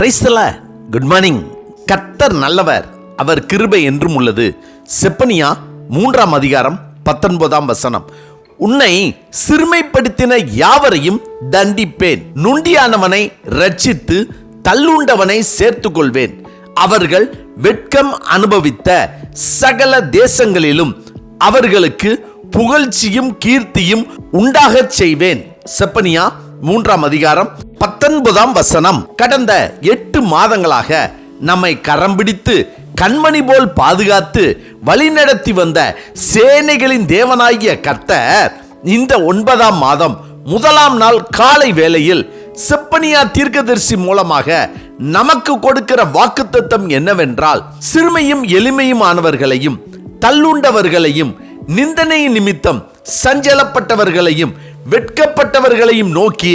கிரைஸ்தல good morning கத்தர் நல்லவர். அவர் கிருபை என்றும் உள்ளது. செப்பனியா மூன்றாம் அதிகாரம் பத்தொன்பதாம் வசனம். உன்னை சிறுமைப்படுத்தின யாவரையும் தண்டிப்பேன். நுண்டியானவனை ரட்சித்து தள்ளுண்டவனை சேர்த்து கொள்வேன் அவர்கள் வெட்கம் அனுபவித்த சகல தேசங்களிலும் அவர்களுக்கு புகழ்ச்சியும் கீர்த்தியும் உண்டாகச் செய்வேன். செப்பனியா மூன்றாம் அதிகாரம் பத்தொன்பதாம் வசனம். கடந்த எட்டு மாதங்களாக நம்மை கரம் பிடித்து கண்மணி போல் பாதுகாத்து வழிநடத்தி வந்த சேனைகளின் தேவனாகிய கர்த்தர் இந்த ஒன்பதாம் மாதம் முதலாம் நாள் காலை வேளையில் செப்பனியா தீர்க்கதரிசி மூலமாக நமக்கு கொடுக்கிற வாக்குத்தத்தம் என்னவென்றால் சிறுமையும் எளிமையுமானவர்களையும் தள்ளுண்டவர்களையும் நிந்தனை நிமித்தம் சஞ்சலப்பட்டவர்களையும் வெட்கப்பட்டவர்களையும் நோக்கி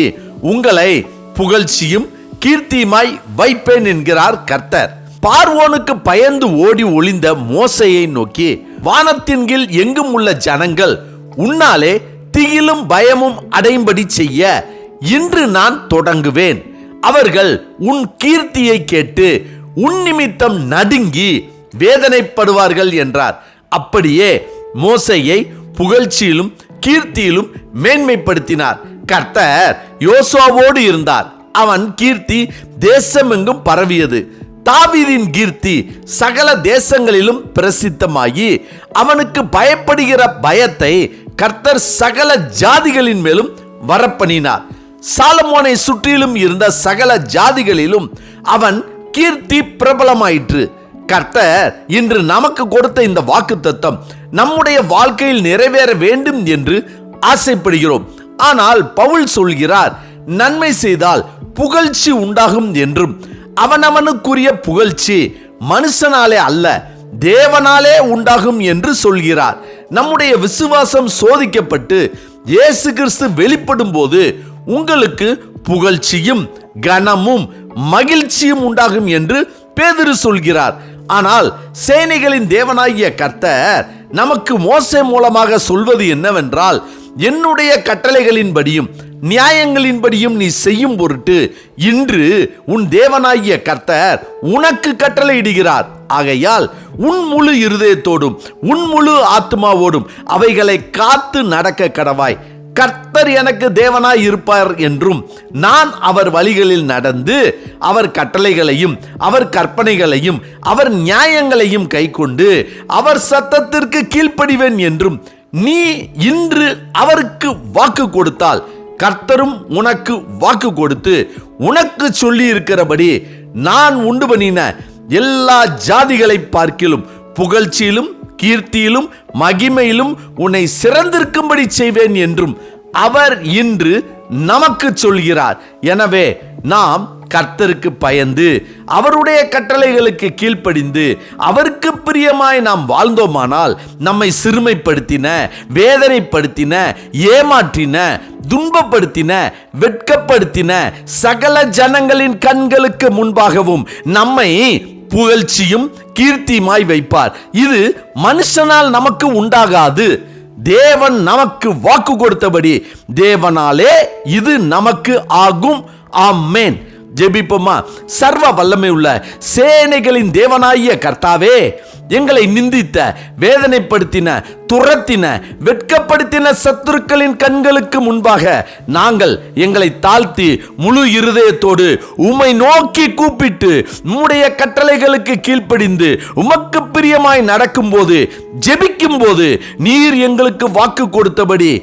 உங்களை புகழ்ச்சியும் கீர்த்தியுமாய் வைப்பேன் என்கிறார் கர்த்தர். பார்வோனுக்கு பயந்து ஓடி ஒளிந்த மோசையை நோக்கி வானத்தின் கீழ் எங்கும் உள்ள ஜனங்கள் உன்னாலே திகிலும் பயமும் அடையும்படி செய்ய இன்று நான் தொடங்குவேன். அவர்கள் உன் கீர்த்தியை கேட்டு உன் நிமித்தம் நடுங்கி வேதனைப்படுவார்கள் என்றார். அப்படியே மோசையை புகழ்ச்சியிலும் கீர்த்தியிலும் மேன்மைப்படுத்தினார். கர்த்தர் யோசுவாவோடு இருந்தார். அவன் கீர்த்தி தேசமெங்கும் பரவியது. தாவீதின் கீர்த்தி சகல தேசங்களிலும் பிரசித்தமாகி அவனுக்கு பயப்படுகிற பயத்தை கர்த்தர் சகல ஜாதிகளின் மேலும் வரப்பண்ணினார். சாலமோனை சுற்றிலும் இருந்த சகல ஜாதிகளிலும் அவன் கீர்த்தி பிரபலமாயிற்று. கர்த்தர் இன்று நமக்கு கொடுத்த இந்த வாக்குத்தத்தம் நம்முடைய வாழ்க்கையில் நிறைவேற வேண்டும் என்று ஆசைப்படுகிறோம். ஆனால் பவுல் சொல்கிறார் நன்மை செய்தால் புகழ்ச்சி உண்டாகும் என்றும் அவனவனுக்குரிய புகழ்ச்சி மனுஷனாலே அல்ல தேவனாலே உண்டாகும் என்று சொல்கிறார். நம்முடைய விசுவாசம் சோதிக்கப்பட்டு இயேசு கிறிஸ்து வெளிப்படும் போது உங்களுக்கு புகழ்ச்சியும் கனமும் மகிழ்ச்சியும் உண்டாகும் என்று பேதிரு சொல்கிறார். ஆனால் சேனைகளின் தேவனாகிய கர்த்தர் நமக்கு மோசை மூலமாக சொல்வது என்னவென்றால் என்னுடைய கட்டளைகளின்படியும் நியாயங்களின்படியும் நீ செய்யும் பொருட்டு இன்று உன் தேவனாகிய கர்த்தர் உனக்கு கட்டளையிடுகிறார். ஆகையால் உன் முழு இருதயத்தோடும் உன் முழு ஆத்மாவோடும் அவைகளை காத்து நடக்க கடவாய். கர்த்தர் எனக்கு தேவனாய் இருப்பார் என்றும் நான் அவர் வழிகளில் நடந்து அவர் கட்டளைகளையும் அவர் கற்பனைகளையும் அவர் நியாயங்களையும் கைக்கொண்டு அவர் சத்தத்திற்கு கீழ்ப்படிவேன் என்றும் நீ இன்று அவருக்கு வாக்கு கொடுத்தால் கர்த்தரும் உனக்கு வாக்கு கொடுத்து உனக்கு சொல்லி இருக்கிறபடி நான் உண்டு பண்ணின எல்லா ஜாதிகளை பார்க்கிலும் புகழ்ச்சியிலும் கீர்த்தியிலும் மகிமையிலும் உன்னை சிறந்திருக்கும்படி செய்வேன் என்றும் அவர் இன்று நமக்கு சொல்கிறார். எனவே நாம் கர்த்தருக்கு பயந்து அவருடைய கட்டளைகளுக்கு கீழ்ப்படிந்து அவருக்கு பிரியமாய் நாம் வாழ்ந்தோமானால் நம்மை சிறுமைப்படுத்தின வேதனைப்படுத்தின ஏமாற்றின துன்பப்படுத்தின வெட்கப்படுத்தின சகல ஜனங்களின் கண்களுக்கு முன்பாகவும் நம்மை புகழ்ச்சியும் கீர்த்தியுமாய் வைப்பார். இது மனுஷனால் நமக்கு உண்டாகாது. தேவன் நமக்கு வாக்கு கொடுத்தபடி தேவனாலே இது நமக்கு ஆகும். ஆமேன். ஜெபிப்போமா? சர்வ வல்லமை உள்ள சேனைகளின் தேவனாகிய கர்த்தாவே எங்களை நிந்தித்த வேதனைப்படுத்தின துரத்தின வெட்கப்படுத்தின சத்துருக்களின் கண்களுக்கு முன்பாக நாங்கள் எங்களை தாழ்த்தி முழு இருதயத்தோடு உம்மை நோக்கி கூப்பிட்டு உம்முடைய கட்டளைகளுக்கு கீழ்ப்படிந்து உமக்கு பிரியமாய் நடக்கும்போது ஜெபிக்கும் போது நீர் எங்களுக்கு வாக்கு கொடுத்தபடி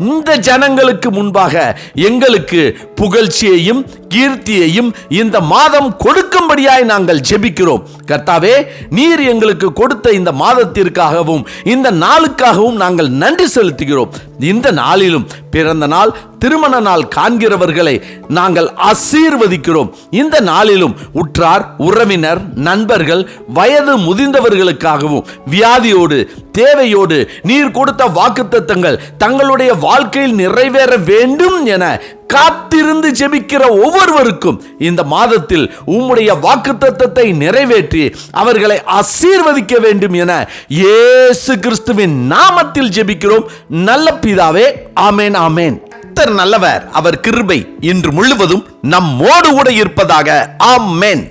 இந்த ஜனங்களுக்கு முன்பாக எங்களுக்கு புகழ்ச்சியையும் கீர்த்தியையும் இந்த மாதம் கொடுக்கும்படியாய் நாங்கள் ஜெபிக்கிறோம். கர்த்தாவே நீர் எங்களுக்கு கொடுத்த இந்த மாதத்திற்காகவும் இந்த நாளுக்காகவும் நாங்கள் நன்றி செலுத்துகிறோம். இந்த நாளிலும் பிறந்த நாள் திருமண நாள் காண்கிறவர்களை நாங்கள் ஆசீர்வதிக்கிறோம். இந்த நாளிலும் உற்றார் உறவினர் நண்பர்கள் வயது முதிர்ந்தவர்களுக்காகவும் வியாதியோடு தேவையோடு நீர் கொடுத்த வாக்குத்தத்தங்கள் தங்களுடைய வாழ்க்கையில் நிறைவேற வேண்டும் என காத்திருந்து ஜெபிக்கிற ஒவ்வொருவருக்கும் இந்த மாதத்தில் உம்முடைய வாக்குத்தத்தத்தை நிறைவேற்றி அவர்களை ஆசீர்வதிக்க வேண்டும் என இயேசு கிறிஸ்துவின் நாமத்தில் ஜெபிக்கிறோம். நல்ல பிதாவே ஆமேன் ஆமேன். கர்த்தர் நல்லவர் அவர் கிருபை இன்று முழுவதும் நம்மோடு கூட இருப்பதாக ஆமேன்.